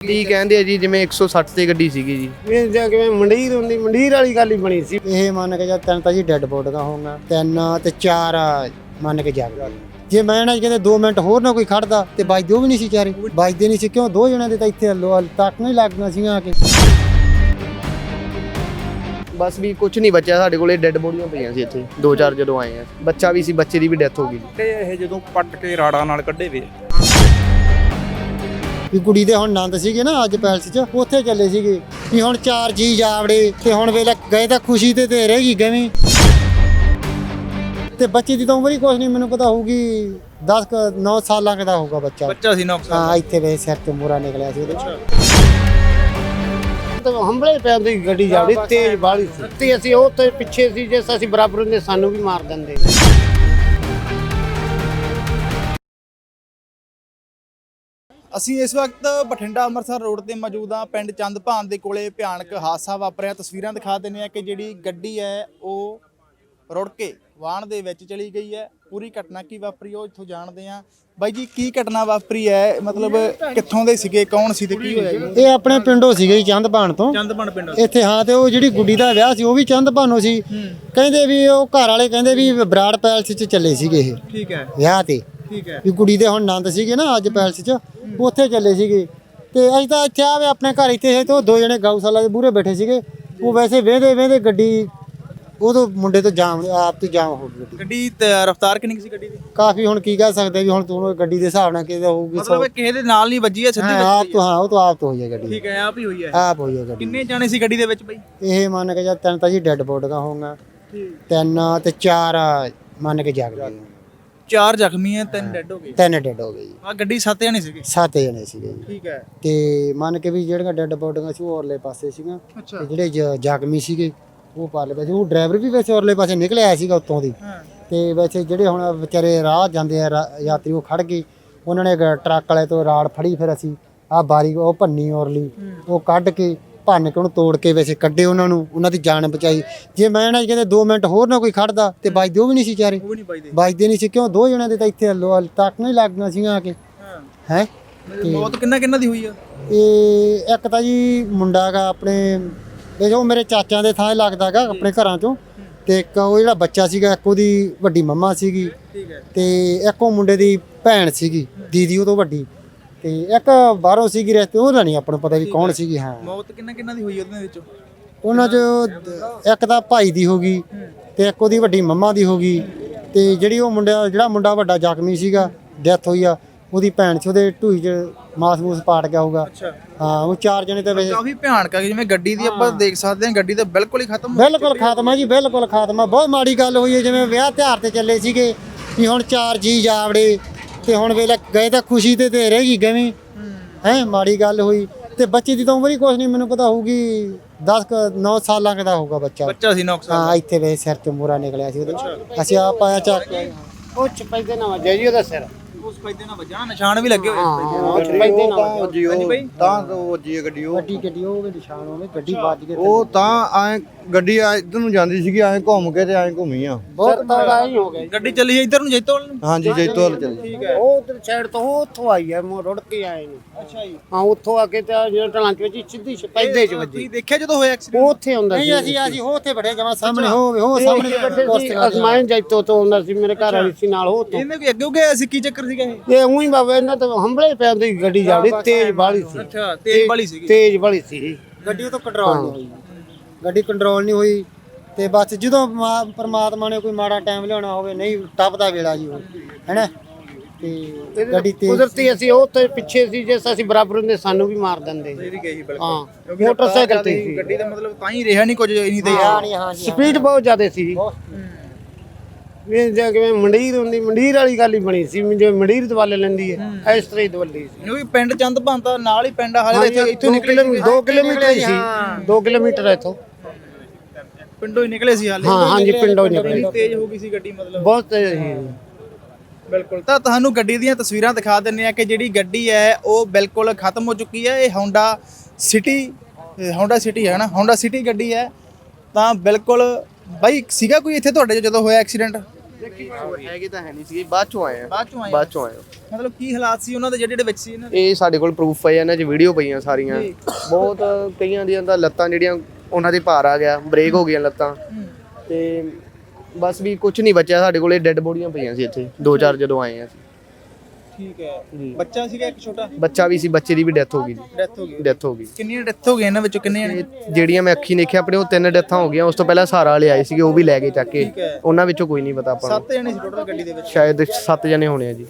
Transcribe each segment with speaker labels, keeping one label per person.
Speaker 1: ਤੀ ਕਹਿੰਦੇ ਆ ਜੀ ਜਿਵੇਂ 160 ਤੇ ਗੱਡੀ ਸੀਗੀ ਜੀ।
Speaker 2: ਇਹ ਜੇ ਕਿਵੇਂ ਮੰਡੀਰ ਹੁੰਦੀ ਮੰਡੀਰ ਵਾਲੀ ਗੱਲ ਹੀ ਬਣੀ ਸੀ।
Speaker 3: ਇਹ ਮੰਨ ਕੇ ਜਾਂ ਤਿੰਨ ਤਾਂ ਜੀ ਡੈੱਡ ਬੋਡੀਆਂ ਹੋਣਗੀਆਂ ਤਿੰਨ ਤੇ ਚਾਰ ਮੰਨ ਕੇ ਜਾਗ ਜੇ ਮੈਂ ਨਾ ਕਹਿੰਦੇ 2 ਮਿੰਟ ਹੋਰ ਨਾ ਕੋਈ ਖੜਦਾ ਤੇ ਵੱਜਦੇ ਉਹ ਵੀ ਨਹੀਂ ਸੀ ਚਾਰੇ। ਵੱਜਦੇ ਨਹੀਂ ਸੀ ਕਿਉਂ? ਦੋ ਜਣਿਆਂ ਦੇ ਤਾਂ ਇੱਥੇ ਲੋ ਤੱਕ ਨਹੀਂ ਲੱਗਣਾ ਸੀਗਾ ਆ ਕੇ।
Speaker 1: ਬਸ ਵੀ ਕੁਝ ਨਹੀਂ ਬਚਿਆ ਸਾਡੇ ਕੋਲੇ ਡੈੱਡ ਬੋਡੀਆਂ ਪਈਆਂ ਸੀ ਇੱਥੇ। ਦੋ ਚਾਰ ਜਦੋਂ ਆਏ ਆ। ਬੱਚਾ ਵੀ ਸੀ ਬੱਚੇ ਦੀ ਵੀ ਡੈਥ ਹੋ ਗਈ।
Speaker 4: ਤੇ ਇਹ ਜਦੋਂ ਪੱਟ ਕੇ ਰਾੜਾਂ ਨਾਲ ਕੱਢੇ ਵੇ
Speaker 3: ਵੀ ਕੁੜੀ ਦੇ ਹੁਣ ਨੰਦ ਸੀਗੇ ਨਾ ਅੱਜ ਪੈਲਸ 'ਚ ਉੱਥੇ ਚੱਲੇ ਸੀਗੇ। ਵੀ ਹੁਣ ਚਾਰ ਜੀ ਜਾਵੜੇ ਤੇ ਹੁਣ ਵੇਲੇ ਗਏ ਤਾਂ ਖੁਸ਼ੀ ਤੇ ਤੇ ਰਹੇਗੀ ਗਵੇਂ। ਤੇ ਬੱਚੇ ਦੀ ਤਾਂ ਉਮਰ ਹੀ ਕੁਛ ਨਹੀਂ ਮੈਨੂੰ ਪਤਾ ਹੋਊਗੀ 10 9 ਸਾਲਾਂ ਕੁ ਦਾ ਹੋਊਗਾ ਬੱਚਾ।
Speaker 4: ਬੱਚਾ ਸੀ ਨੌਕਸਾ
Speaker 3: ਹਾਂ ਇੱਥੇ ਵੇ ਸਿਰ ਤੋਂ ਮੂਰਾ ਨਿਕਲਿਆ ਸੀ ਉਹਦੇ
Speaker 2: ਤੇ ਹੰਬਲੇ ਪੈਂਦੀ ਗੱਡੀ ਜਾਵੜੀ ਤੇਜ਼ ਬਾਲੀ ਸੀ। ਤੇ ਅਸੀਂ ਉਹ ਤੇ ਪਿੱਛੇ ਸੀ ਜੇ ਅਸੀਂ ਬਰਾਬਰ ਹੁੰਦੇ ਸਾਨੂੰ ਵੀ ਮਾਰ ਦਿੰਦੇ।
Speaker 4: ਅਸੀਂ ਇਸ ਵਕਤ ਬਠਿੰਡਾ ਅੰਮ੍ਰਿਤਸਰ ਰੋਡ ਤੇ ਮੌਜੂਦ ਹਾਂ। ਪਿੰਡ ਚੰਦਭਾਨ ਦੇ ਕੋਲੇ ਭਿਆਨਕ ਹਾਦਸਾ ਵਾਪਰਿਆ। ਤਸਵੀਰਾਂ ਦਿਖਾ ਦਿੰਦੇ ਆ ਕਿ ਜਿਹੜੀ ਗੱਡੀ ਹੈ ਉਹ ਰੁੜ ਕੇ ਵਾਹਣ ਦੇ ਵਿੱਚ ਚਲੀ ਗਈ ਹੈ। ਪੂਰੀ ਘਟਨਾ ਕੀ ਵਾਪਰੀ ਉਹ ਇੱਥੋਂ ਜਾਣਦੇ ਆ ਬਾਈ ਜੀ ਕੀ ਘਟਨਾ ਵਾਪਰੀ ਹੈ? ਮਤਲਬ ਕਿੱਥੋਂ ਦੇ ਸੀਗੇ? ਕੌਣ ਸੀ ਤੇ ਕੀ ਹੋਇਆ ਜੀ?
Speaker 3: ਇਹ ਆਪਣੇ ਪਿੰਡੋਂ ਸੀਗੇ ਜੀ ਚੰਦਪਾਣ ਤੋਂ।
Speaker 4: ਚੰਦਭਾਨ ਪਿੰਡ
Speaker 3: ਇੱਥੇ ਹਾਂ ਤੇ ਉਹ ਜਿਹੜੀ ਗੁੱਡੀ ਦਾ ਵਿਆਹ ਸੀ ਉਹ ਵੀ ਚੰਦਪਾਨੋਂ ਸੀ। ਕਹਿੰਦੇ ਵੀ ਉਹ ਘਰ ਵਾਲੇ ਕਹਿੰਦੇ ਵੀ ਬਰਾੜ ਪੈਲਸ 'ਚ ਚੱਲੇ ਸੀਗੇ ਇਹ।
Speaker 4: ਠੀਕ ਹੈ।
Speaker 3: ਵਿਆਹ ਤੇ।
Speaker 4: ਠੀਕ ਹੈ।
Speaker 3: ਵੀ ਕੁੜੀ ਦੇ ਹੁਣ ਨੰਦ ਸੀਗੇ ਨਾ ਅੱਜ ਪੈਲਸ 'ਚ ਉੱਥੇ ਚੱਲੇ ਸੀਗੇ। ਤੇ ਅਸੀਂ ਤਾਂ ਇੱਥੇ ਆਵੇ ਆਪਣੇ ਘਰ ਇੱਥੇ ਸੀ ਤੇ ਉਹ ਦੋ ਜਣੇ ਗਊਸ਼ਾਲਾ ਦੇ ਮੂਹਰੇ ਬੈਠੇ ਸੀਗੇ। ਉਹ ਵੈਸੇ ਵੇਂਦੇ ਵੇਂਦੇ ਗੱਡੀ ਉਦੋਂ ਮੁੰਡੇ ਤੋਂ ਜਾਮ ਆਪ ਤੋਂ ਜਾਮ ਹੋ ਗਈ ਗੱਡੀ।
Speaker 4: ਗੱਡੀ ਤੇ ਰਫ਼ਤਾਰ ਕਿੰਨੀ ਕੁ ਸੀ ਗੱਡੀ ਦੀ?
Speaker 3: ਕਾਫੀ ਹੁਣ ਕੀ ਕਹਿ ਸਕਦੇ ਵੀ ਹੁਣ ਤੂੰ ਗੱਡੀ ਦੇ ਹਿਸਾਬ ਨਾਲ ਕਿਹਦਾ ਹੋਊਗੀ
Speaker 4: ਮਤਲਬ ਇਹ ਕਿਸੇ ਦੇ ਨਾਲ ਨਹੀਂ ਵੱਜੀ ਹੈ ਸਿੱਧੀ
Speaker 3: ਹਾਂ, ਆਪ ਤੋਂ ਹਾਂ ਉਹ ਤੋਂ ਆਪ ਤੋਂ ਹੋਈ ਹੈ ਗੱਡੀ।
Speaker 4: ਠੀਕ ਹੈ ਆਪ ਹੀ ਹੋਈ ਹੈ।
Speaker 3: ਆਪ ਹੋਈ ਹੈ ਗੱਡੀ।
Speaker 4: ਕਿੰਨੇ ਜਾਣੇ ਸੀ ਗੱਡੀ ਦੇ ਵਿੱਚ ਬਾਈ?
Speaker 3: ਇਹ ਮੰਨ ਕੇ ਜਾਂ ਤਿੰਨ ਤਾਂ ਜੀ ਡੈੱਡ ਬੋਡੀਆਂ ਹੋਣਗੀਆਂ ਤਿੰਨ ਤੇ ਚਾਰ ਮੰਨ ਕੇ ਜਾਗ ਗਏ
Speaker 4: ਚਾਰ ਜ਼ਖਮੀ ਹੈ ਤਿੰਨ ਡੈੱਡ ਹੋ ਗਏ।
Speaker 3: ਤਿੰਨ ਡੈੱਡ ਹੋ ਗਏ ਜੀ।
Speaker 4: ਆ ਗੱਡੀ ਸੱਤ ਜਾਣੇ ਸੀਗੇ?
Speaker 3: ਸੱਤ ਜਣੇ ਸੀਗੇ ਜੀ।
Speaker 4: ਠੀਕ ਹੈ।
Speaker 3: ਤੇ ਮੰਨ ਕੇ ਵੀ ਜਿਹੜੀਆਂ ਡੈੱਡ ਬੋਡੀਆਂ ਸੀ ਉਹ ਔਰਲੇ ਪਾਸੇ ਸੀਗੀਆਂ।
Speaker 4: ਅੱਛਾ।
Speaker 3: ਤੇ ਜਿਹੜੇ ਜ- ਜ਼ਖਮੀ ਸੀਗੇ ਉਹ ਪਾਲੇ ਪਾਸੇ। ਉਹ ਡਰਾਈਵਰ ਵੀ ਵੈਸੇ ਔਰਲੇ ਪਾਸੇ ਨਿਕਲਿਆ ਆਇਆ ਸੀਗਾ ਉੱਤੋਂ ਦੀ।
Speaker 4: ਹਾਂ।
Speaker 3: ਤੇ ਵੈਸੇ ਜਿਹੜੇ ਹੁਣ ਵਿਚਾਰੇ ਰਾਹ ਜਾਂਦੇ ਆ ਰਾ- ਯਾਤਰੀ ਉਹ ਖੜ ਗਏ। ਉਹਨਾਂ ਨੇ ਗ- ਟਰੱਕ ਵਾਲੇ ਤੋਂ ਰਾੜ ਫੜੀ ਫਿਰ ਅਸੀਂ। ਆ ਬਾਰੀ ਉਹ ਭੰਨੀ ਔਰਲੀ ਉਹ ਕੱਢ ਕੇ ਭੰਨ ਕੇ ਉਹਨੂੰ ਤੋੜ ਕੇ ਵੈਸੇ ਕੱਢੇ ਉਹਨਾਂ ਨੂੰ ਉਹਨਾਂ ਦੀ ਜਾਨ ਬਚਾਈ। ਜੇ ਮੈਂ ਨਾ ਕਹਿੰਦੇ 2 ਮਿੰਟ ਹੋਰ ਨਾ ਕੋਈ ਖੜਦਾ ਤੇ ਵੱਜਦੇ ਉਹ ਵੀ ਨਹੀਂ ਸੀ ਚਾਰੇ
Speaker 4: ਉਹ ਵੀ ਨਹੀਂ
Speaker 3: ਸੀ ਕਿਉਂ? ਦੋ ਜਣਿਆਂ ਦੇ ਤਾਂ ਇੱਥੇ ਲੋ ਤੱਕ ਨਹੀਂ ਲੱਗਣਾ ਸੀਗਾ ਆ ਕੇ।
Speaker 4: ਹਾਂ। ਮੌਤ ਕਿੰਨਾ ਕਿੰਨਾ ਦੀ ਹੋਈ ਆ?
Speaker 3: ਇਹ ਇੱਕ ਤਾਂ ਜੀ ਮੁੰਡਾ ਗਾ ਆਪਣੇ ਇਹ ਜੋ ਮੇਰੇ ਚਾਚਿਆਂ ਦੇ ਥਾਂ ਲੱਗਦਾਗਾ ਆਪਣੇ ਘਰਾਂ ਚੋਂ। ਤੇ ਇੱਕ ਉਹ ਜਿਹੜਾ ਬੱਚਾ ਸੀਗਾ ਇੱਕ ਉਹਦੀ ਵੱਡੀ ਮੰਮਾ ਸੀਗੀ। ਤੇ ਇੱਕ ਉਹ ਮੁੰਡੇ ਦੀ ਭੈਣ ਸੀਗੀ ਦੀਦੀ ਉਹ ਤੋਂ ਵੱਡੀ। ਤੇ ਇੱਕ ਬਾਹਰੋਂ ਸੀਗੀ ਰਿਸ਼ਤੇ ਉਹਦਾ ਨਹੀਂ ਆਪਾਂ ਨੂੰ ਪਤਾ ਵੀ ਕੌਣ ਸੀਗੀ ਹਾਂ।
Speaker 4: ਮੌਤ ਕਿੰਨਾ ਕਿੰਨਾ ਦੀ ਹੋਈ ਉਹਦੇ ਵਿੱਚੋਂ?
Speaker 3: ਉਹਨਾਂ ਚੋਂ ਇੱਕ ਤਾਂ ਭਾਈ ਦੀ ਹੋ ਗਈ ਤੇ ਇੱਕ ਉਹਦੀ ਵੱਡੀ ਮੰਮਾ ਦੀ ਹੋ ਗਈ ਤੇ ਜਿਹੜੀ ਉਹ ਮੁੰਡਾ ਜਿਹੜਾ ਮੁੰਡਾ ਵੱਡਾ ਜ਼ਖਮੀ ਸੀਗਾ ਡੈਥ ਹੋਈ ਆ ਉਹਦੀ ਭੈਣ ਸੀ ਉਹਦੇ ਢੂਈ 'ਚ ਮਾਸ ਮੂਸ ਪਾਟ ਗਿਆ ਹੋਊਗਾ। ਹਾਂ ਉਹ ਚਾਰ ਜਣੇ ਤੇ ਵੈਸੇ
Speaker 4: ਕਾਫੀ ਭਿਆਨਕ ਆ ਜਿਵੇਂ ਗੱਡੀ ਦੀ ਆਪਾਂ ਦੇਖ ਸਕਦੇ ਹਾਂ ਗੱਡੀ ਤਾਂ ਬਿਲਕੁਲ ਹੀ ਖਤਮ ਹੋ
Speaker 3: ਬਿਲਕੁਲ ਖਾਤਮਾ ਜੀ ਬਿਲਕੁਲ ਖਾਤਮਾ ਬਹੁਤ ਮਾੜੀ ਗੱਲ ਹੋਈ ਹੈ ਜਿਵੇਂ ਵਿਆਹ ਤਿਉਹਾਰ ਤੇ ਚੱਲੇ ਸੀਗੇ ਵੀ ਹੁਣ ਚਾਰ ਜੀ ਜਾਵੜੇ ਤੇ ਹੁਣ ਵੇਲੇ ਗਏ ਤਾਂ ਖੁਸ਼ੀ ਤੇ ਤੇ ਰਹੇਗੀ ਗਵੇਂ। ਹੈ। ਮਾੜੀ ਗੱਲ ਹੋਈ। ਤੇ ਬੱਚੇ ਦੀ ਤਾਂ ਉਮਰ ਹੀ ਕੁਛ ਨਹੀਂ ਮੈਨੂੰ ਪਤਾ ਹੋਊਗੀ 10 9 ਸਾਲਾਂ ਦਾ ਹੋਊਗਾ ਬੱਚਾ।
Speaker 4: ਬੱਚਾ ਸੀ ਨੌਕਸਾ
Speaker 3: ਹਾਂ ਇੱਥੇ ਵੇ ਸਿਰ ਤੋਂ ਮੂਰਾ ਨਿਕਲਿਆ ਸੀ ਉਹਦੇ। ਅਸੀਂ ਆਪ ਆਇਆ ਚੱਕ। ਕੇ ਆਏ।
Speaker 2: ਉਹ ਚਪੈਦੇ ਨਾ ਵਜੇ ਜੀ ਉਹਦਾ ਸਿਰ।
Speaker 4: ਉਸ ਫਾਇਦੇ ਨਾਲ ਵੱਜਣਾ ਨਿਸ਼ਾਨ ਵੀ ਲੱਗੇ ਹੋਏ
Speaker 2: ਹਾਂ। ਉਹ ਚਪੈਦੇ ਨਾ ਵਜੇ
Speaker 4: ਹਾਂਜੀ ਬਾਈ
Speaker 5: ਤਾਂ ਉਹ ਹੈ ਗੱਡੀ ਉਹ
Speaker 3: ਗੱਡੀ ਗੱਡੀ ਉਹ ਵੀ ਨਿਸ਼ਾਨ ਹੋਵੇ ਗੱਡੀ ਵੱਜ ਗਈ
Speaker 5: ਉਹ ਤਾਂ ਐ ਗੱਡੀ ਐ ਇੱਧਰ ਨੂੰ ਜਾਂਦੀ ਸੀਗੀ ਐ ਘੁੰਮ ਕੇ ਤੇ ਐ ਘੁੰਮੀ ਆ।
Speaker 2: ਬਹੁਤ ਤੜਾ ਹੀ ਹੋ ਗਿਆ
Speaker 4: ਗੱਡੀ ਚੱਲੀ ਇੱਧਰ ਨੂੰ ਜੈਤੋ ਵੱਲ ਨੂੰ?
Speaker 5: ਹਾਂਜੀ ਜੈਤੋ ਵੱਲ ਚੱਲੀ।
Speaker 4: ਠੀਕ ਹੈ।
Speaker 2: ਉਹ ਉਧਰ ਸਾਈਡ ਤੋਂ ਉਹ ਉੱਥੋਂ ਆਈ ਹੈ ਮੋ ਰੁੜ ਕੇ ਆਏ ਨੇ।
Speaker 4: ਅੱਛਾ ਜੀ।
Speaker 2: ਹਾਂ ਉੱਥੋਂ ਆ ਕੇ ਤੇ ਆਹ ਜਿਹੜਾ ਢਲਾਨ ਚ ਵੱਜੀ ਸਿੱਧੀ ਚਪੈਦੇ ਚ ਵੱਜੀ।
Speaker 4: ਤੁਸੀਂ ਦੇਖਿਆ ਜਦੋਂ ਹੋਇਆ ਐਕਸੀਡੈਂਟ
Speaker 2: ਉਹ ਉੱਥੇ ਹੁੰਦਾ ਸੀ।
Speaker 3: ਨਹੀਂ ਅਸੀਂ ਅਸੀਂ ਹੋ ਉੱਥੇ ਬੜੇ ਜਮਾ ਸਾਹਮਣੇ ਹੋ ਹੋ ਸਾਹਮਣੇ
Speaker 2: ਸਾਹਮਣੇ ਅਸਮਾਨ ਜੈਤੋ ਤੋਂ ਹੁੰਦਾ ਸੀ ਮੇਰੇ ਘਰ ਵਾਲੀ ਸੀ ਨਾਲ ਉਹ ਤੋਂ
Speaker 4: ਇਹਨੇ ਕੋਈ ਅੱਗੇ ਗਿਆ ਸੀ ਕੀ ਚੱਕਰ ਸੀਗਾ ਇਹ?
Speaker 2: ਇਹ ਉਹੀ ਬਾਬਾ ਇਹਨਾਂ ਤਾਂ ਹੰਬਲੇ ਪੈਂਦੀ ਗੱਡੀ ਜਾਵੜੀ ਤੇਜ਼ ਬਾਲੀ ਸੀ।
Speaker 4: ਅੱਛਾ ਤੇਜ਼ ਵਾਲੀ ਸੀਗੀ।
Speaker 2: ਤੇਜ਼ ਬਾਲੀ ਸੀ।
Speaker 3: ਗੱਡੀ ਉਹ ਤੋਂ ਕੰਟਰੋਲ ਨਹੀਂ ਹੋਈ। ਗੱਡੀ ਕੰਟਰੋਲ ਨਹੀਂ ਹੋਈ ਤੇ ਬਸ ਜਦੋਂ ਪ੍ਰਮਾਤਮਾ ਨੇ ਕੋਈ ਮਾੜਾ ਟਾਈਮ ਲਿਆਉਣਾ ਹੋਵੇ ਨਹੀਂ ਟੱਪਦਾ ਵੇਲਾ ਜੀ ਉਹ ਹੈਨਾ? ਤੇ ਗੱਡੀ ਤੇਜ਼
Speaker 2: ਕੁਦਰਤੀ ਅਸੀਂ ਉਹ ਤੇ ਪਿੱਛੇ ਸੀ ਜੇ ਅਸੀਂ ਬਰਾਬਰ ਹੁੰਦੇ ਸਾਨੂੰ ਵੀ ਮਾਰ ਦਿੰਦੇ।
Speaker 4: ਇਹਦੀ ਗਈ ਬਿਲਕੁਲ।
Speaker 2: ਹਾਂ
Speaker 4: ਕਿਉਂਕਿ
Speaker 2: ਮੋਟਰਸਾਈਕਲ ਤੇ ਸੀ।
Speaker 4: ਗੱਡੀ ਦਾ ਮਤਲਬ ਤਾਂ ਹੀ ਰਿਹਾ ਨਹੀਂ ਕੁਝ ਇਨੀ ਤੇ
Speaker 3: ਹਾਂ ਨਹੀਂ ਹਾਂ ਜੀ
Speaker 2: ਸਪੀਡ ਬਹੁਤ ਜ਼ਿਆਦਾ ਸੀ। ਇਹ ਜੇ ਕਿਵੇਂ ਮੰਡੀਰ ਹੁੰਦੀ ਮੰਡੀਰ ਵਾਲੀ ਗੱਲ ਹੀ ਬਣੀ ਸੀ ਜਿਵੇਂ ਮੰਡੀਰ ਦਵਾਲੇ ਲੈਂਦੀ ਹੈ ਇਸ ਤਰ੍ਹਾਂ ਹੀ ਦਵੱਲੀ ਸੀ।
Speaker 4: ਕਿਉਂਕਿ ਪਿੰਡ ਚੰਦ ਭਾਂਤਾ ਨਾਲ ਹੀ ਪਿੰਡ ਆ ਹਾਲੇ ਇੱਥੇ ਇੱਥੋਂ
Speaker 2: 2
Speaker 4: ਨਿਕਲੇ
Speaker 2: ਕਿਲੋਮੀਟਰ 2 ਕਿਲੋਮੀਟਰ ਹੀ ਸੀ। 2 ਕਿਲੋਮੀਟਰ ਹੈ ਇੱਥੋਂ।
Speaker 4: ਪਿੰਡੋਂ ਹੀ ਨਿਕਲੇ ਸੀ ਹਾਲੇ।
Speaker 2: ਹਾਂ ਹਾਂਜੀ ਪਿੰਡੋਂ ਹੀ ਨਿਕਲੀ।
Speaker 4: ਇੰਨੀ ਤੇਜ਼ ਹੋ ਗਈ ਸੀ ਗੱਡੀ ਮਤਲਬ।
Speaker 2: ਬਹੁਤ ਤੇਜ਼ ਸੀ।
Speaker 4: ਬਿਲਕੁਲ। ਤਾਂ ਤੁਹਾਨੂੰ ਗੱਡੀ ਦੀਆਂ ਤਸਵੀਰਾਂ ਦਿਖਾ ਦਿੰਨੇ ਆ ਕਿ ਜਿਹੜੀ ਗੱਡੀ ਹੈ ਉਹ ਬਿਲਕੁਲ ਖਤਮ ਹੋ ਚੁੱਕੀ ਹੈ। ਇਹ Honda ਸਿਟੀ Honda ਸਿਟੀ ਹੈ ਨਾ? Honda ਸਿਟੀ ਗੱਡੀ ਹੈ। ਤਾਂ ਬਿਲਕੁਲ ਬਾਈ ਸੀਗਾ ਕੋਈ ਇੱਥੇ ਤੁਹਾਡੇ ਜਦੋਂ ਹੋਇਆ ਐਕਸੀਡੈਂਟ?
Speaker 1: ਹੈਗੇ ਤਾਂ ਹੈ ਨਹੀਂ ਸੀ ਬਾਅਦ ਚੋਂ ਆਏ ਆ।
Speaker 4: ਬਾਅਦ ਚੋਂ ਆਏ
Speaker 1: ਬਾਅਦ ਚੋਂ ਆਏ ਆ।
Speaker 4: ਮਤਲਬ ਕੀ ਹਾਲਾਤ ਸੀ ਉਹਨਾਂ ਦੇ ਜਿਹੜੇ ਜਿਹੜੇ ਵਿੱਚ ਸੀ ਇਹਨਾਂ ਦੇ?
Speaker 1: ਇਹ ਸਾਡੇ ਕੋਲ ਪ੍ਰੂਫ ਆ ਇਹਨਾਂ 'ਚ ਵੀਡੀਓ ਪਈਆਂ ਸਾਰੀਆਂ। ਬਹੁਤ ਕਈਆਂ ਦੀਆਂ ਤਾਂ ਲੱਤਾਂ ਜਿਹੜੀਆਂ ਉਹਨਾਂ ਦੇ ਭਾਰ ਆ ਗਿਆ ਬ੍ਰੇਕ ਹੋ ਗਈਆਂ ਲੱਤਾਂ। ਤੇ ਬਸ ਵੀ ਕੁਝ ਨਹੀਂ ਬਚਿਆ ਸਾਡੇ ਕੋਲੇ ਡੈੱਡ ਬੋਡੀਆਂ ਪਈਆਂ ਸੀ ਇੱਥੇ ਦੋ ਚਾਰ ਜਦੋਂ ਆਏ ਆ
Speaker 4: ਠੀਕ ਹੈ। ਬੱਚਾ ਸੀਗਾ ਇੱਕ ਛੋਟਾ?
Speaker 1: ਬੱਚਾ ਵੀ ਸੀ ਬੱਚੇ ਦੀ ਵੀ ਡੈਥ ਹੋ ਗਈ
Speaker 4: ਡੈਥ ਹੋ ਗਈ।
Speaker 1: ਡੈਥ ਹੋ ਗਈ।
Speaker 4: ਕਿੰਨੀਆਂ ਡੈਥ ਹੋ ਗਈਆਂ ਇਹਨਾਂ ਵਿੱਚੋਂ? ਕਿੰਨੇ ਜਣੇ
Speaker 1: ਜਿਹੜੀਆਂ ਮੈਂ ਅੱਖੀ ਦੇਖਿਆ ਆਪਣੇ ਉਹ ਤਿੰਨ ਡੈਥਾਂ ਹੋ ਗਈਆਂ। ਉਸ ਤੋਂ ਪਹਿਲਾਂ ਸਹਾਰਾ ਵਾਲੇ ਆਏ ਸੀਗੇ ਉਹ ਵੀ ਲੈ ਗਏ ਚੱਕ ਕੇ।
Speaker 4: ਠੀਕ ਹੈ।
Speaker 1: ਉਹਨਾਂ ਵਿੱਚੋਂ ਕੋਈ ਨਹੀਂ ਪਤਾ ਆਪਾਂ ਨੂੰ।
Speaker 4: ਸੱਤ ਜਣੇ ਸੀ ਟੋਟਲ ਗੱਡੀ ਦੇ ਵਿੱਚ।
Speaker 1: ਸ਼ਾਇਦ 7 ਜਣੇ ਹੋਣੇ ਆ ਜੀ।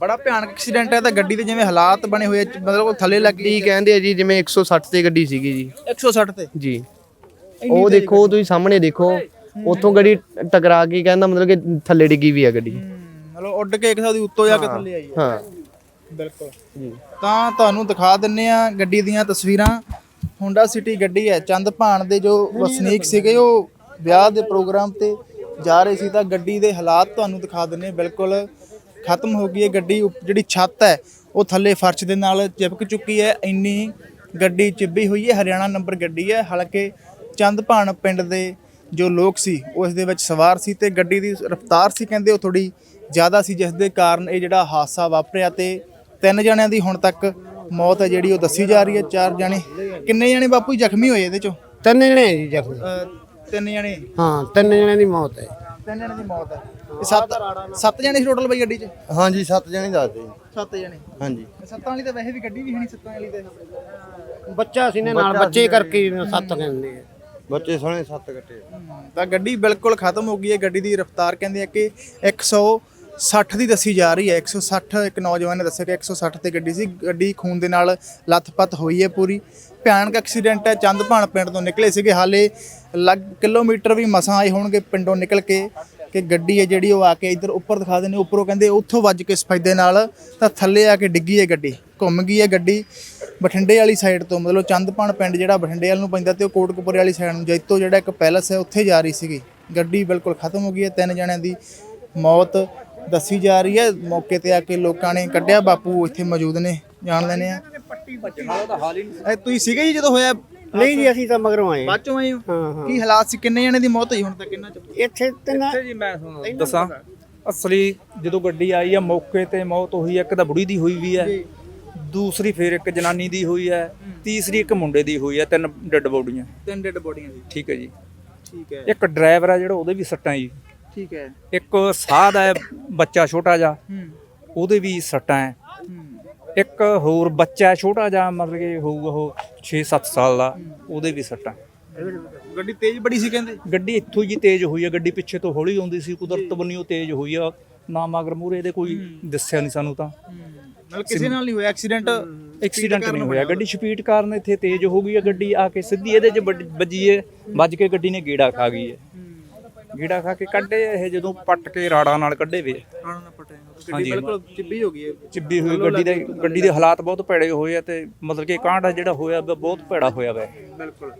Speaker 4: ਬੜਾ ਭਿਆਨਕ ਐਕਸੀਡੈਂਟ ਹੈ ਤਾਂ ਗੱਡੀ ਦੇ ਜਿਵੇਂ ਹਾਲਾਤ ਬਣੇ ਹੋਏ ਆ, ਮਤਲਬ ਉਹ ਥੱਲੇ ਲੱਗ ਗਈ।
Speaker 1: ਗੱਡੀ ਕਹਿੰਦੇ ਆ ਜੀ ਜਿਵੇਂ 160 ਤੇ ਗੱਡੀ ਸੀਗੀ ਜੀ।
Speaker 4: 160 ਤੇ?
Speaker 1: ਜੀ। ਉਹ ਦੇਖੋ ਤੁਸੀਂ ਸਾਹਮਣੇ ਦੇਖੋ ਉੱਥੋਂ ਗੱਡੀ ਟਕਰਾ ਕੇ ਕਹਿੰਦਾ ਮਤਲਬ ਕਿ ਥੱਲੇ ਡਿੱਗੀ ਵੀ ਆ ਗੱਡੀ।
Speaker 4: ਮਤਲਬ ਉੱਡ ਕੇ ਇੱਕ ਸਾਦੀ ਉੱਤੋਂ ਜਾ ਕੇ ਥੱਲੇ ਆਈ ਹੈ
Speaker 1: ਹਾਂ।
Speaker 4: ਬਿਲਕੁਲ।
Speaker 1: ਜੀ।
Speaker 4: ਤਾਂ ਤੁਹਾਨੂੰ ਦਿਖਾ ਦਿੰਨੇ ਆ ਗੱਡੀ ਦੀਆਂ ਤਸਵੀਰਾਂ। ਹੋਂਡਾ ਸਿਟੀ ਗੱਡੀ ਹੈ। ਚੰਦ ਭਾਣ ਦੇ ਜੋ ਵਸਨੀਕ ਸੀਗੇ ਉਹ ਵਿਆਹ ਦੇ ਪ੍ਰੋਗਰਾਮ ਤੇ ਜਾ ਰਹੇ ਸੀ। ਤਾਂ ਗੱਡੀ ਦੇ ਹਾਲਾਤ ਤੁਹਾਨੂੰ ਦਿਖਾ ਦਿੰਨੇ ਬਿਲਕੁਲ ਖਤਮ ਹੋ ਗਈ ਹੈ ਗੱਡੀ। ਜਿਹੜੀ ਛੱਤ ਹੈ ਉਹ ਥੱਲੇ ਫਰਸ਼ ਦੇ ਨਾਲ ਚਿਪਕ ਚੁੱਕੀ ਹੈ। ਇੰਨੀ ਗੱਡੀ ਚਿੱਬੀ ਹੋਈ ਹੈ। ਹਰਿਆਣਾ ਨੰਬਰ ਗੱਡੀ ਹੈ। ਹਾਲਾਂਕਿ ਚੰਦ ਭਾਣ ਪਿੰਡ ਦੇ ਜੋ ਲੋਕ ਸੀ ਉਹ ਇਸ ਦੇ ਵਿੱਚ ਸਵਾਰ ਸੀ ਤੇ ਗੱਡੀ ਦੀ ਰਫ਼ਤਾਰ ਸੀ ਕਹਿੰਦੇ ਉਹ ਥੋੜੀ ਜ਼ਿਆਦਾ ਸੀ ਜਿਸ ਦੇ ਕਾਰਨ ਇਹ ਜਿਹੜਾ ਹਾਦਸਾ ਵਾਪਰਿਆ ਤੇ ਤਿੰਨ ਜਣਿਆਂ ਦੀ ਹੁਣ ਤੱਕ ਮੌਤ ਹੈ ਜਿਹੜੀ ਉਹ ਦੱਸੀ ਜਾ ਰਹੀ ਹੈ। ਚਾਰ ਜਣੇ ਕਿੰਨੇ ਜਣੇ ਬਾਪੂ ਜੀ ਜ਼ਖਮੀ ਹੋਏ ਇਹਦੇ ਚੋਂ?
Speaker 2: ਤਿੰਨ ਜਣੇ ਜੀ ਜ਼ਖਮੀ।
Speaker 4: ਤਿੰਨ ਜਣੇ।
Speaker 2: ਹਾਂ ਤਿੰਨ ਜਣਿਆਂ ਦੀ ਮੌਤ ਹੈ।
Speaker 4: ਤਿੰਨ ਜਣੇ ਦੀ ਮੌਤ ਹੈ। ਇਹ ਸੱਤ ਸੱਤ ਜਣੇ ਸੀ ਟੋਟਲ ਬਈ ਗੱਡੀ 'ਚ?
Speaker 5: ਹਾਂਜੀ ਸੱਤ ਜਣੇ ਦੱਸਦੇ
Speaker 4: ਸੱਤ ਜਣੇ।
Speaker 5: ਹਾਂਜੀ।
Speaker 4: ਸੱਤਾਂ ਵਾਲੀ ਤਾਂ ਵੈਸੇ ਵੀ ਗੱਡੀ ਵੀ ਹੈ ਨਹੀਂ ਸੱਤਾਂ ਵਾਲੀ ਤੇ
Speaker 2: ਬੱਚਾ ਸੀ ਨੇ ਨਾਲ ਬੱਚੇ ਕਰਕੇ ਸੱਤ ਕਹਿੰਦੇ ਆ।
Speaker 5: ਬੱਚੇ ਸੋਹਣੇ ਸੱਤ ਕੱਟੇ
Speaker 4: ਤਾਂ ਗੱਡੀ ਬਿਲਕੁਲ ਖਤਮ ਹੋ ਗਈ ਹੈ। ਗੱਡੀ ਦੀ ਰਫ਼ਤਾਰ ਕਹਿੰਦੇ ਆ ਕਿ 160 ਦੀ ਦੱਸੀ ਜਾ ਰਹੀ ਹੈ। 160 ਇੱਕ ਨੌਜਵਾਨ ਨੇ ਦੱਸਿਆ ਕਿ 160 ਤੇ ਗੱਡੀ ਸੀ। ਗੱਡੀ ਖੂਨ ਦੇ ਨਾਲ ਲੱਥਪੱਥ ਹੋਈ ਹੈ ਪੂਰੀ। ਭਿਆਨਕ ਐਕਸੀਡੈਂਟ ਹੈ। ਚੰਦਪਾਣ ਪਿੰਡ ਤੋਂ ਨਿਕਲੇ ਸੀਗੇ। ਹਾਲੇ ਲੱਗ ਕਿਲੋਮੀਟਰ ਵੀ ਮਸਾਂ ਆਏ ਹੋਣਗੇ ਪਿੰਡੋਂ ਨਿਕਲ ਕੇ। ਕਿ ਗੱਡੀ ਹੈ ਜਿਹੜੀ ਉਹ ਆ ਕੇ ਇੱਧਰ ਉੱਪਰ ਦਿਖਾ ਦਿੰਦੇ ਉੱਪਰੋਂ ਕਹਿੰਦੇ ਉੱਥੋਂ ਵੱਜ ਕੇ ਸਫੈਦੇ ਨਾਲ ਤਾਂ ਥੱਲੇ ਆ ਕੇ ਡਿੱਗੀ ਹੈ ਗੱਡੀ ਘੁੰਮ ਗਈ ਹੈ ਗੱਡੀ। ਬਠਿੰਡੇ ਵਾਲੀ ਸਾਈਡ ਤੋਂ ਮਤਲਬ ਚੰਦਪਾਣ ਪਿੰਡ ਜਿਹੜਾ ਬਠਿੰਡੇ ਵੱਲ ਨੂੰ ਪੈਂਦਾ ਤੇ ਉਹ ਕੋਟਕਪੁਰੇ ਵਾਲੀ ਸਾਈਡ ਨੂੰ ਜੈਤੋ ਜਿਹੜਾ ਇੱਕ ਪੈਲਸ ਹੈ ਉੱਥੇ ਜਾ ਰਹੀ ਸੀਗੀ। ਗੱਡੀ ਬਿਲਕੁਲ ਖਤਮ ਹੋ ਗਈ ਹੈ ਤਿੰਨ ਜਣਿਆਂ ਦੀ ਮੌਤ ਦੱਸੀ ਜਾ ਰਹੀ ਹੈ। ਮੌਕੇ ਤੇ ਆ ਕੇ ਲੋਕਾਂ ਨੇ ਕੱਢਿਆ ਬਾਪੂ ਇੱਥੇ ਮੌਜੂਦ ਨੇ ਜਾਣ ਲੈਣੇ ਆ। ਇਹ ਤੁਸੀਂ ਸੀਗੇ ਜੀ ਜਦੋਂ ਹੋਇਆ
Speaker 2: ਨਹੀਂ ਜੀ ਅਸੀਂ ਤਾਂ ਮਗਰੋਂ ਆਏ
Speaker 4: ਬਾਅਦ ਚੋਂ ਆਏ ਹੋ?
Speaker 2: ਹਾਂ ਹਾਂ।
Speaker 4: ਕੀ ਹਾਲਾਤ ਸੀ? ਕਿੰਨੇ ਜਣੇ ਦੀ ਮੌਤ ਹੋਈ ਹੁਣ ਤੱਕ? ਇਹਨਾਂ ਚ
Speaker 2: ਇੱਥੇ ਤਿੰਨ
Speaker 6: ਜੀ ਮੈਂ ਤੁਹਾਨੂੰ ਦੱਸਾਂ। ਅਸਲੀ ਜਦੋਂ ਗੱਡੀ ਆਈ ਆ ਮੌਕੇ ਤੇ ਮੌਤ ਹੋਈ ਆ ਇੱਕ ਤਾਂ ਬੁੜੀ ਦੀ ਹੋਈ ਵੀ ਹੈ ਦੂਸਰੀ ਫਿਰ ਇੱਕ ਜਨਾਨੀ ਦੀ ਹੋਈ ਹੈ। ਤੀਸਰੀ ਇੱਕ ਮੁੰਡੇ ਦੀ ਹੋਈ ਹੈ ਤਿੰਨ ਡੈੱਡ ਬੋਡੀਆਂ।
Speaker 4: ਤਿੰਨ ਡੈਡ ਬੋਡੀਆਂ ਸੀ
Speaker 6: ਠੀਕ ਹੈ ਜੀ।
Speaker 4: ਠੀਕ ਹੈ।
Speaker 6: ਇੱਕ ਡਰਾਈਵਰ ਆ ਜਿਹੜਾ ਉਹਦੇ ਵੀ ਸੱਟਾਂ ਜੀ।
Speaker 4: ਠੀਕ ਹੈ।
Speaker 6: ਇੱਕ ਸਾਧ ਹੈ ਬੱਚਾ ਛੋਟਾ ਜਿਹਾ।
Speaker 4: ਹੂੰ।
Speaker 6: ਉਹਦੇ ਵੀ ਸੱਟਾਂ ਹੂੰ। ਇੱਕ ਹੋਰ ਬੱਚਾ ਛੋਟਾ ਜਿਹਾ ਮਤਲਬ ਕਿ ਹੋਊਗਾ ਉਹ 6-7 ਸਾਲ ਦਾ ਉਹਦੇ ਵੀ ਸੱਟਾਂ।
Speaker 4: ਗੱਡੀ ਤੇਜ਼ ਬੜੀ ਸੀ ਕਹਿੰਦੇ?
Speaker 6: ਗੱਡੀ ਇੱਥੋਂ ਜੀ ਤੇਜ਼ ਹੋਈ ਆ ਗੱਡੀ ਪਿੱਛੇ ਤੋਂ ਹੌਲੀ ਆਉਂਦੀ ਸੀ ਕੁਦਰਤ ਬੰਨਿਓ ਤੇਜ਼ ਹੋਈ ਆ। ਨਾ ਮਗਰ ਮੂਰੇ ਇਹਦੇ ਕੋਈ ਦੱਸਿਆ ਨਹੀਂ ਸਾਨੂੰ ਤਾਂ।
Speaker 4: ਮਤਲਬ ਕਿਸੇ ਨਾਲ ਨਹੀਂ ਹੋਇਆ ਐਕਸੀਡੈਂਟ
Speaker 6: ਐਕਸੀਡੈਂਟ ਨਹੀਂ ਹੋਇਆ ਗੱਡੀ ਸਪੀਡ ਕਾਰਨ ਇੱਥੇ ਤੇਜ਼ ਹੋ ਗਈ ਹੈ ਗੱਡੀ ਆ ਕੇ ਸਿੱਧੀ ਇਹਦੇ 'ਚ ਵੱਜ- ਵੱਜੀ ਕੇ ਗੱਡੀ ਨੇ ਗੇੜਾ ਖਾ ਗਈ ਹੈ ਗੇੜਾ ਖਾ ਕੇ ਕੱਢੇ ਇਹ ਜਦੋਂ ਪੱਟ ਕੇ ਰਾੜਾਂ ਨਾਲ ਕੱਢੇ ਵੇ।
Speaker 4: ਰਾਣਾ ਨਾ ਪਟੇ ਗੱਡੀ
Speaker 6: ਹਾਂਜੀ।
Speaker 4: ਬਿਲਕੁਲ ਚਿੱਬੀ ਹੋ ਗਈ ਹੈ।
Speaker 6: ਚਿੱਬੀ ਹੋਈ ਗੱਡੀ ਦੇ ਗੱਡੀ ਦੇ ਹਾਲਾਤ ਬਹੁਤ ਭੈੜੇ ਹੋਏ ਆ ਤੇ ਮਤਲਬ ਕਿ ਕਾਂਡ ਜਿਹੜਾ ਹੋਇਆ ਵਾ ਬਹੁਤ ਭੈੜਾ ਹੋਇਆ ਵਾ।
Speaker 4: ਬਿਲਕੁਲ।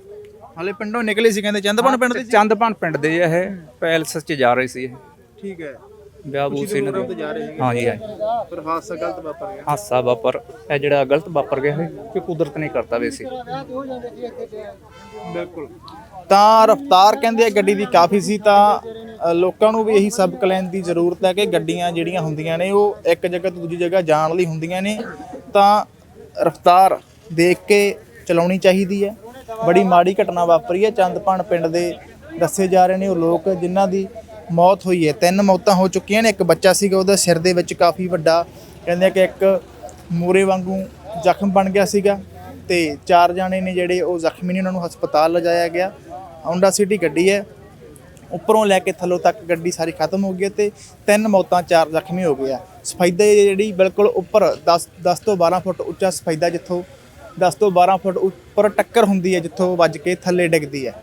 Speaker 4: ਹਾਲੇ ਪਿੰਡੋਂ ਨਿਕਲੇ ਸੀ ਕਹਿੰਦੇ ਚੰਦਪਨ ਪਿੰਡ ਦੇ?
Speaker 6: ਚੰਦਪਾਨ ਪਿੰਡ ਦੇ ਆ ਇਹ ਪੈਲਸ 'ਚ ਜਾ ਰਹੇ ਸੀ ਇਹ।
Speaker 4: ਠੀਕ ਹੈ।
Speaker 6: ਵਿਆਹ ਸੀ ਇਹਨਾਂ
Speaker 4: ਤੇ
Speaker 6: ਦੇ।
Speaker 4: ਜਾ ਰਹੇ ਸੀਗੇ।
Speaker 6: ਹਾਂਜੀ ਹਾਂਜੀ।
Speaker 4: ਪਰ ਹਾਦਸਾ ਗਲਤ ਵਾਪਰ ਗਿਆ।
Speaker 6: ਹਾਸਾ ਵਾਪਰ ਇਹ ਜਿਹੜਾ ਗਲਤ ਵਾਪਰ ਗਿਆ ਹੈ ਕਿ ਕੁਦਰਤ ਨੇ ਕਰਤਾ ਵੇ ਸੀ।
Speaker 4: ਬਿਲਕੁਲ। ਤਾਂ ਰਫਤਾਰ ਕਹਿੰਦੇ ਆ, ਗੱਡੀ ਦੀ ਕਾਫੀ ਸੀ ਤਾਂ ਲੋਕਾਂ ਨੂੰ ਵੀ ਇਹੀ ਸਬਕ ਲੈਣ ਦੀ ਜ਼ਰੂਰਤ ਹੈ ਕਿ ਗੱਡੀਆਂ ਜਿਹੜੀਆਂ ਹੁੰਦੀਆਂ ਨੇ, ਉਹ ਇੱਕ ਜਗ੍ਹਾ ਤੋਂ ਦੂਜੀ ਜਗ੍ਹਾ ਜਾਣ ਲਈ ਹੁੰਦੀਆਂ ਨੇ। ਤਾਂ ਰਫਤਾਰ ਦੇਖ ਕੇ ਚਲਾਉਣੀ ਚਾਹੀਦੀ ਹੈ। ਬੜੀ ਮਾੜੀ ਘਟਨਾ ਵਾਪਰੀ ਹੈ। ਚੰਦਪਾਣ ਪਿੰਡ ਦੇ ਦੱਸੇ ਜਾ ਰਹੇ ਨੇ ਉਹ ਲੋਕ, ਜਿਨ੍ਹਾਂ ਦੀ ਮੌਤ ਹੋਈ ਹੈ। ਤਿੰਨ ਮੌਤਾਂ ਹੋ ਚੁੱਕੀਆਂ ਨੇ। ਇੱਕ ਬੱਚਾ ਸੀਗਾ, ਉਹਦਾ ਸਿਰ ਦੇ ਵਿੱਚ ਕਾਫੀ ਵੱਡਾ, ਕਹਿੰਦੇ ਆ ਕਿ ਇੱਕ ਮੂਰੇ ਵਾਂਗੂ ਜ਼ਖਮ ਬਣ ਗਿਆ ਸੀਗਾ। ਤੇ ਚਾਰ ਜਾਣੇ ਨੇ ਜਿਹੜੇ, ਉਹ ਜ਼ਖਮੀ ਨੇ, ਉਹਨਾਂ ਨੂੰ ਹਸਪਤਾਲ ਲਿਜਾਇਆ ਗਿਆ। ਹੌਂਡਾ ਸਿਟੀ ਗੱਡੀ ਹੈ। ਉੱਪਰੋਂ ਲੈ ਕੇ ਥੱਲੋਂ ਤੱਕ ਗੱਡੀ ਸਾਰੀ ਖਤਮ ਹੋ ਗਈ ਹੈ ਤੇ ਤਿੰਨ ਮੌਤਾਂ, ਚਾਰ ਜ਼ਖਮੀ ਹੋ ਗਏ ਆ। ਸਫੈਦਾ ਜਿਹੜੀ ਬਿਲਕੁਲ ਉੱਪਰ 10 10 ਤੋਂ 12 ਫੁੱਟ ਉੱਚਾ ਸਫੈਦਾ ਜਿੱਥੋਂ 10 ਤੋਂ 12 ਫੁੱਟ ਉੱਪਰ ਟੱਕਰ ਹੁੰਦੀ ਹੈ, ਜਿੱਥੋਂ ਵੱਜ ਕੇ ਥੱਲੇ ਡਿੱਗਦੀ ਹੈ।